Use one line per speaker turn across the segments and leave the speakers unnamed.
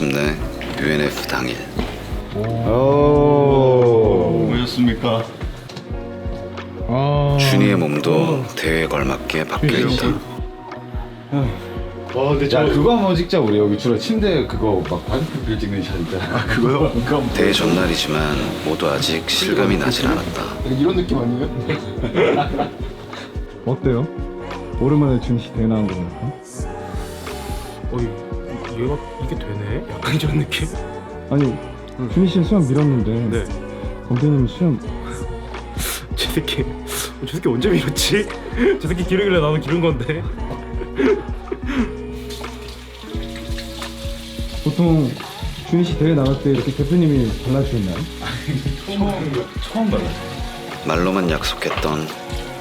마침내 UNF 당일
오셨습니까?
아,
준이의 몸도 대회에 걸맞게 바뀌어 있다
와 근데 저
야 그거 한번 찍자 우리 여기 주로 침대 그거 막 바디프필 찍는 샷 있잖아 아
그거요?
대회 전날이지만 모두 아직 실감이 나질 않았다
이런 느낌 아니에요?
어때요? 오랜만에 준씨 대회 나온 거 보니까
어이 얘가 이게 되네? 약간 이런 느낌?
아니 준희 씨는 수염 밀었는데
네.
범태님 수염
저 새끼 어, 저 새끼 언제 밀었지? 저 새끼 기르길래 나도 기른 건데
보통 준희 씨 대회 나갈 때 이렇게 대표님이 발라주셨나요?
처음 봐요.
말로만 약속했던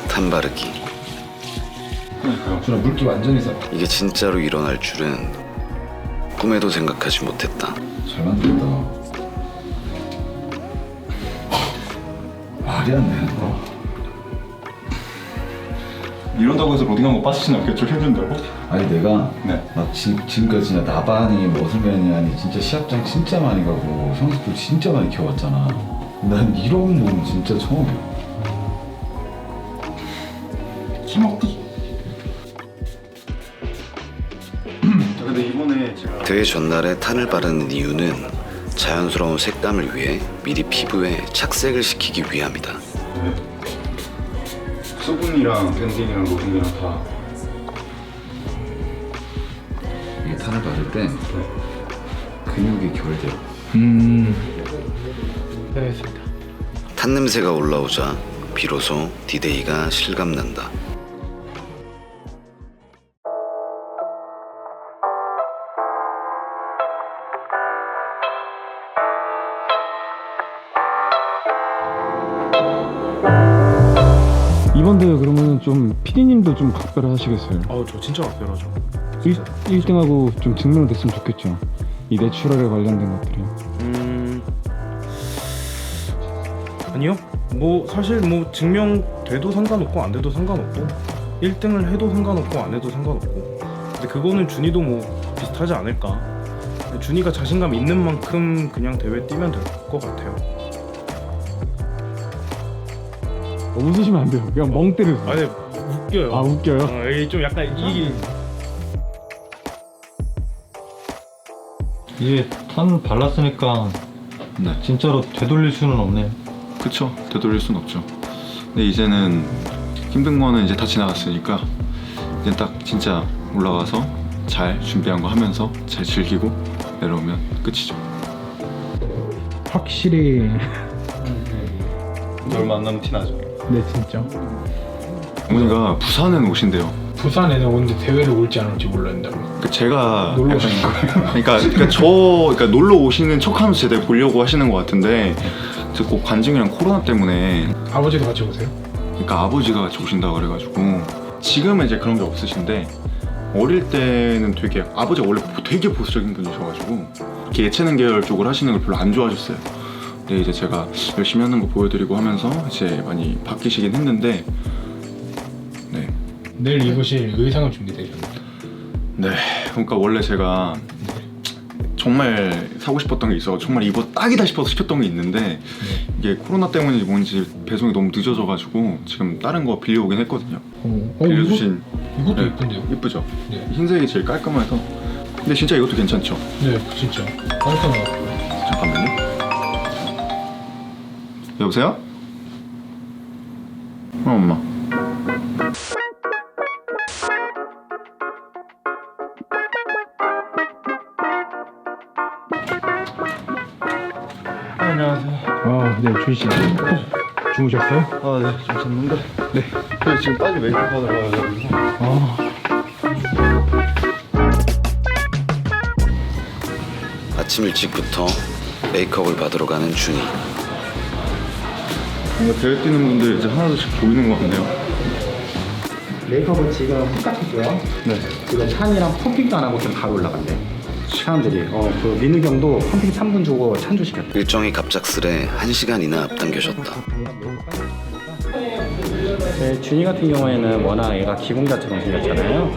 탄바르기
준아 물기 완전히 사...
이게 진짜로 일어날 줄은 꿈에도 생각하지 못했다
잘 만들었다 말이 안돼
이런다고 해서 로딩한 거 빠지진 않겠죠? 힘든다고?
아니 내가
네.
막 지, 지금까지 진짜 나반이 머슬맨이 아니 진짜 시합장 진짜 많이 가고 선수들 진짜 많이 키워봤잖아 난 이런 몸 진짜 처음이야
대회 전날에 탄을 바르는 이유는 자연스러운 색감을 위해 미리 피부에 착색을 시키기 위함이다.
수분이랑 벤틴이랑 로딩이랑 다.
이게 탄을 받을 때 근육이 결대요
알겠습니다.
탄 냄새가 올라오자 비로소 디데이가 실감난다
이번 대회 그러면 좀 PD님도 좀 각별하시겠어요?
아우 저 진짜 각별하죠.
1, 1등하고 좀 증명됐으면 좋겠죠. 이 내추럴에 관련된 것들이.
음. 아니요. 뭐 사실 뭐 증명돼도 상관없고 안 돼도 상관없고 1등을 해도 상관없고 안 해도 상관없고. 근데 그거는 준이도 뭐 비슷하지 않을까. 준이가 자신감 있는 만큼 그냥 대회 뛰면 될 것 같아요
웃으시면 안 돼요 그냥 멍 때리세요
아니 웃겨요
아 웃겨요?
어, 이게 좀 약간 이게
이제 탄 발랐으니까
네.
진짜로 되돌릴 수는 없네요.
그쵸 되돌릴 순 없죠. 근데 이제는 힘든 거는 이제 다 지나갔으니까 이제 딱 진짜 올라가서 잘 준비한 거 하면서 잘 즐기고 내려오면 끝이죠.
확실히
얼마 안 남은 티 나죠.
네 진짜
어머니가 부산은 오신대요.
부산에는 오는데 대회를 올지 안 올지 몰랐는데
그 제가
놀러
약간-
오신 거예요?
그러니까, 그러니까 저 그러니까 놀러 오시는 척하면서 제대로 보려고 하시는 것 같은데 꼭 관중이랑 코로나 때문에
아버지도 같이 오세요?
그러니까 아버지가 같이 오신다 그래가지고 지금은 이제 그런 게 없으신데 어릴 때는 되게 아버지가 원래 되게 보수적인 분이셔가지고 이렇게 예체능 계열 쪽을 하시는 걸 별로 안 좋아하셨어요. 근데 이제 제가 열심히 하는 거 보여드리고 하면서 이제 많이 바뀌시긴 했는데 네.
내일 입으실 의상은 준비되셨나요?
네, 그러니까 원래 제가 정말 사고 싶었던 게 있어 정말 이거 딱이다 싶어서 시켰던 게 있는데 이게 코로나 때문인지 뭔지 배송이 너무 늦어져가지고 지금 다른 거 빌려오긴 했거든요.
어, 어
빌려주신
이거, 이것도
네.
예쁜데요?
이쁘죠?
네.
흰색이 제일 깔끔해서 근데 진짜 이것도 괜찮죠?
네 진짜 같아요
잠깐만요. 여보세요? 어, 엄마. 안녕하세요.
아네 준희 씨 주무셨어요?
아, 네, 좀 잤는데. 네. 저 지금 빨리 메이크업 하러 가가지고.
아
아침 일찍부터 메이크업을 받으러 가는 준이
뭔가 대회 뛰는 분들 이제 하나둘씩 보이는 것 같네요.
메이크업은 지금 똑같았고요.
네.
지금 찬이랑 펌핑도 안 하고 좀 바로 올라간대. 사람들이 어 그 민우 경도 펌핑 3분 주고 찬조 시켰다.
일정이 갑작스레 1시간이나 앞당겨졌다
네, 준이 같은 경우에는 워낙 얘가 기공자처럼 생겼잖아요.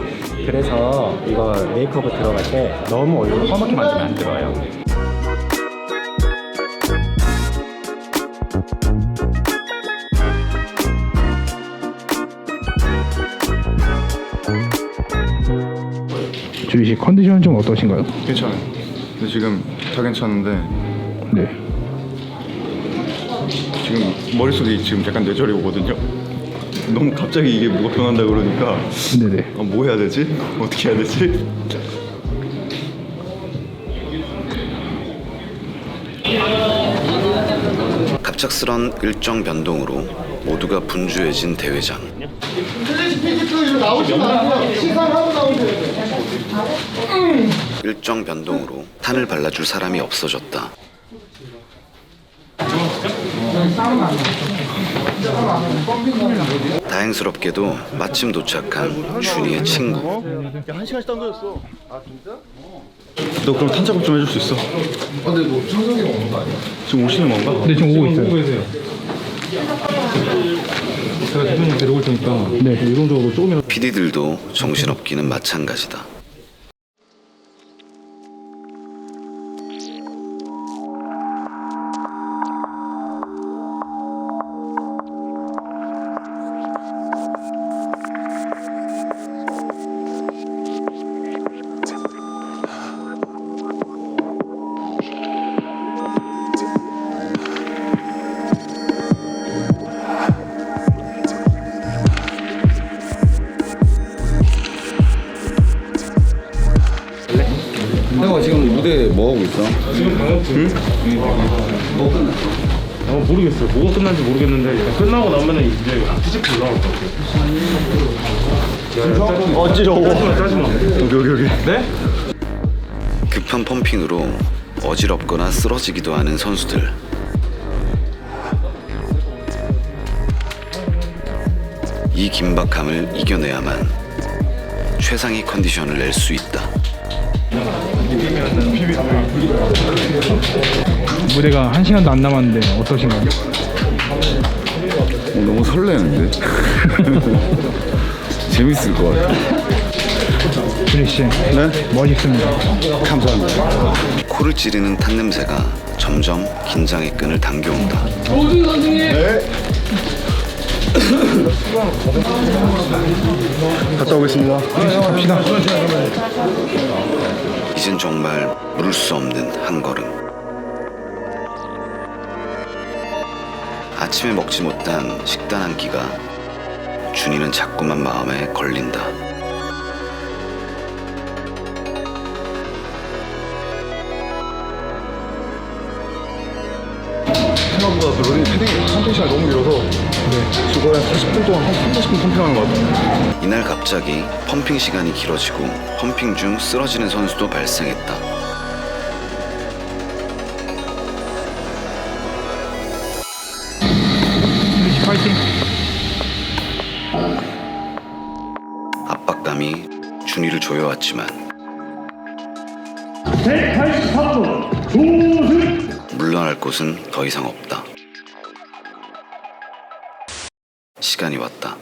그래서 이거 메이크업 들어갈 때 너무 얼굴을 험하게 만들면 안 들어요.
주희 씨 컨디션은 좀 어떠신가요?
괜찮아요. 근데 지금 다 괜찮은데
네.
지금 머릿속에 지금 약간 뇌절이 오거든요. 너무 갑자기 이게 뭐가 변한다 그러니까
네네.
아, 뭐 해야 되지? 어떻게 해야 되지?
갑작스런 일정 변동으로 모두가 분주해진 대회장. 일정 변동으로 탄을 발라줄 사람이 없어졌다. 다행스럽게도 마침 도착한 준이의 친구.
너 그럼 탄 작업 좀 해줄 수 있어? 아, 근데 뭐 청소기가 오는 거 아니야? 지금 오시는 건가?
네, 지금 오고 있어요. 제가 대표님 데려올 테니까 네, 유동적으로 조금이라도
PD들도 정신없기는 마찬가지다.
형아 지금 무대 뭐 하고 있어?
어, 모르겠어요. 뭐가 끝난지 모르겠는데 일단 끝나고 나면은 이제 피지컬 올라올 것 같아요. 어지러워. 짜지마, 짜지마.
여기 여기 여기.
네?
급한 펌핑으로 어지럽거나 쓰러지기도 하는 선수들. 이 긴박함을 이겨내야만 최상의 컨디션을 낼 수 있다.
무대가 한 시간도 안 남았는데 어떠신가요?
어, 너무 설레는데? 재밌을 것 같아.
주희 씨, 네? 멋있습니다.
감사합니다.
코를 찌르는 탄 냄새가 점점 긴장의 끈을 당겨온다.
갔다 오겠습니다.
이젠 정말 물을 수 없는 한 걸음. 아침에 먹지 못한 식단 한 끼가 준이는 자꾸만 마음에 걸린다.
생각보다 그 러닝 패딩 펌핑 시간이 너무 길어서 네. 거의 한 40분 동안 한 3, 40분 펌핑하는 것 같아요.
이날 갑자기 펌핑 시간이 길어지고 펌핑 중 쓰러지는 선수도 발생했다. 압박감이 준이를 조여왔지만 물러날 곳은 더 이상 없다. 시간이 왔다.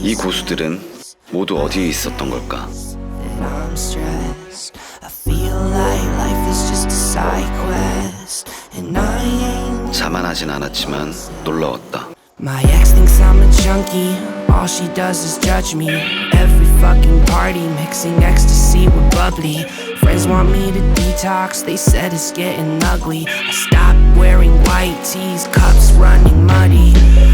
이 고수들은 모두 어디에 있었던 걸까?
I'm stressed. I feel like life is just a side quest, and I ain't.
자만하진 않았지만 놀라웠다.
My ex thinks I'm a junkie. All she does is judge me. Every fucking party, mixing ecstasy with bubbly. Friends want me to detox. They said it's getting ugly. I stopped wearing white tees, cups running muddy.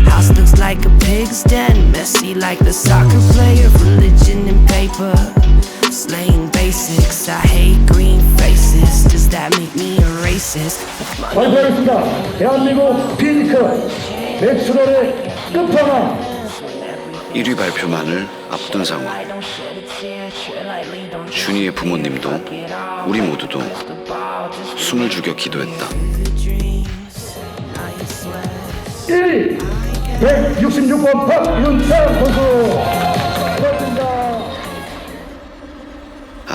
House looks like a pig's den, messy like the soccer player. Religion and paper, Slaying basics. I hate green faces. Does that make me a racist?
발표하겠습니다. 대한민국 피지컬 내추럴의 끝판왕
1위 발표만을 앞둔 상황. 준이의 부모님도 우리 모두도 숨을 죽여 기도했다.
1위 166번 박윤찬 선수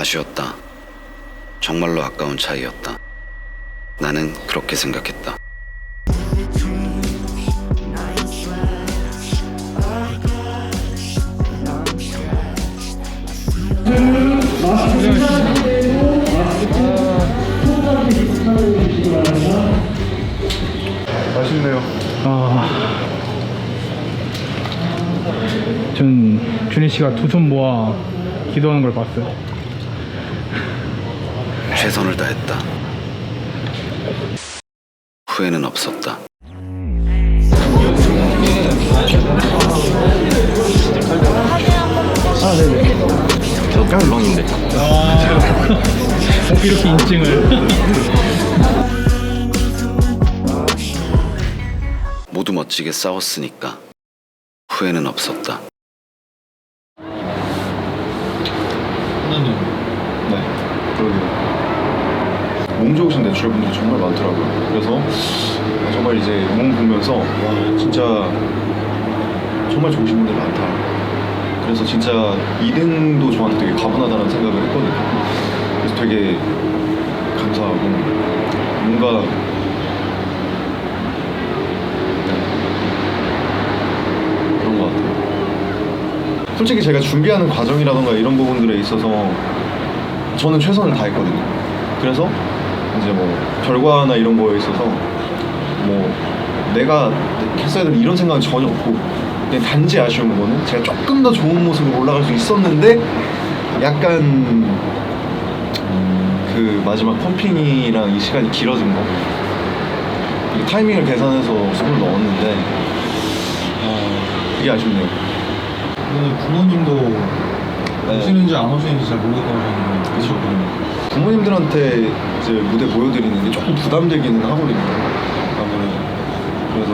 아쉬웠다. 정말로 아까운 차이였다. 나는 그렇게 생각했다.
맛있네요.
아, 전 준희 씨가 두 손 모아 기도하는 걸 봤어요.
최선을 다했다. 후회는 없었다.
꼭 이렇게 인증을.
모두 멋지게 싸웠으니까 후회는 없었다.
몸 좋으신 내추럴분들이 정말 많더라고요. 그래서 정말 이제 몸 보면서 와 진짜 정말 좋으신 분들 많다. 그래서 진짜 2등도 저한테 되게 가분하다는 생각을 했거든요. 그래서 되게 감사하고 뭔가 네, 그런 것 같아요. 솔직히 제가 준비하는 과정이라던가 이런 부분들에 있어서 저는 최선을 다했거든요. 그래서 이제 뭐 결과나 이런 거에 있어서 뭐 내가 했어야 될 이런 생각은 전혀 없고 그냥 단지 아쉬운 거는 제가 조금 더 좋은 모습으로 올라갈 수 있었는데 약간 음, 그 마지막 펌핑이랑 이 시간이 길어진 거이 타이밍을 계산해서 숨을 넣었는데 어, 그게 아쉽네요.
오늘 부모님도
네.
오시는지 안 오시는지 잘 모르겠다고 하셨는데
그렇죠. 부모님들한테 이제 무대 보여드리는 게 조금 부담되기는 하거든요. 아무래도 그래서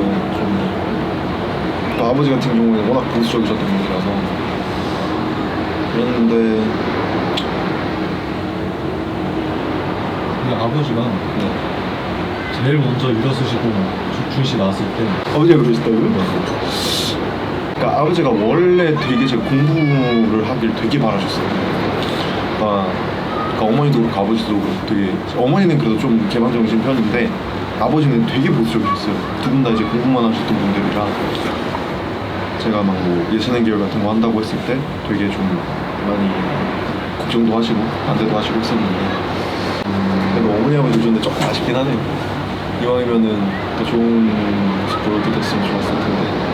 좀또 아버지 같은 경우에는 워낙 보수적이셨던 분이라서 그랬는데
우리 아버지가
네.
제일 먼저 일어서시고 주- 준씨 나왔을 때
아버지가 그러셨다고요? 그러니까 아버지가 원래 되게 제가 공부를 하길 되게 바라셨어요. 그러니까, 그러니까 어머니도 그렇고 아버지도 되게 어머니는 그래도 좀 개방적이신 편인데 아버지는 되게 보수적이셨어요. 두 분 다 이제 공부만 하셨던 분들이라 제가 막 뭐 예체능 계열 같은 거 한다고 했을 때 되게 좀 많이 걱정도 하시고 반대도 하시고 했었는데 음, 그래도 어머니 아버지 오셨는데 조금 아쉽긴 하네요. 이왕이면은 더 좋은 모습 보여도 됐으면 좋았을 텐데.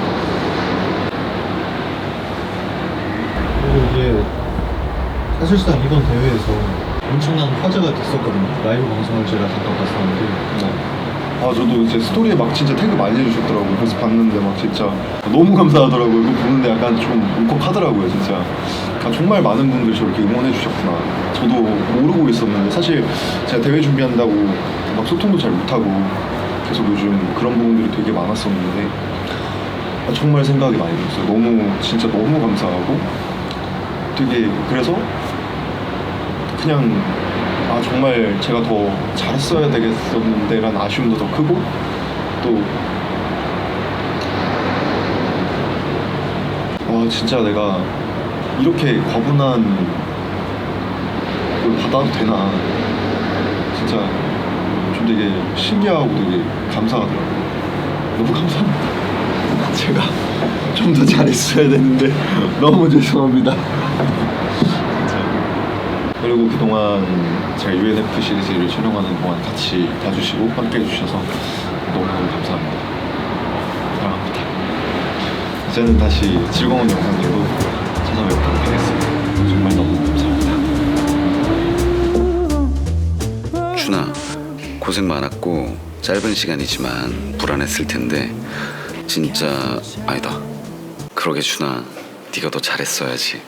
그리고 이게 사실상 이번 대회에서 엄청난 화제가 됐었거든요. 라이브 방송을 제가 잠깐 봤었는데
아 저도 이제 스토리에 막 진짜 태그 많이 해주셨더라고요. 그래서 봤는데 막 진짜 너무 감사하더라고요. 이거 보는데 약간 좀 울컥하더라고요, 진짜. 아, 정말 많은 분들이 저렇게 응원해 주셨구나. 저도 모르고 있었는데 사실 제가 대회 준비한다고 막 소통도 잘 못하고 계속 요즘 그런 부분들이 되게 많았었는데 아, 정말 생각이 많이 들었어요. 너무 진짜 너무 감사하고 되게 그래서 그냥 아 정말 제가 더 잘했어야 되겠었는데라는 아쉬움도 더 크고 또 와 진짜 내가 이렇게 과분한 걸 받아도 되나. 진짜 좀 되게 신기하고 되게 감사하더라고요. 너무 감사합니다. 제가 좀 더 잘했어야 되는데 너무 죄송합니다 그리고 그동안 제가 UNF 시리즈를 촬영하는 동안 같이 봐주시고 함께 해주셔서 너무너무 감사합니다. 사랑합니다. 이제는 다시 즐거운 영상들로 찾아뵙도록 하겠습니다. 정말 너무 감사합니다.
준아, 고생 많았고 짧은 시간이지만 불안했을 텐데 진짜 아니다. 그러게 준아, 네가 더 잘했어야지.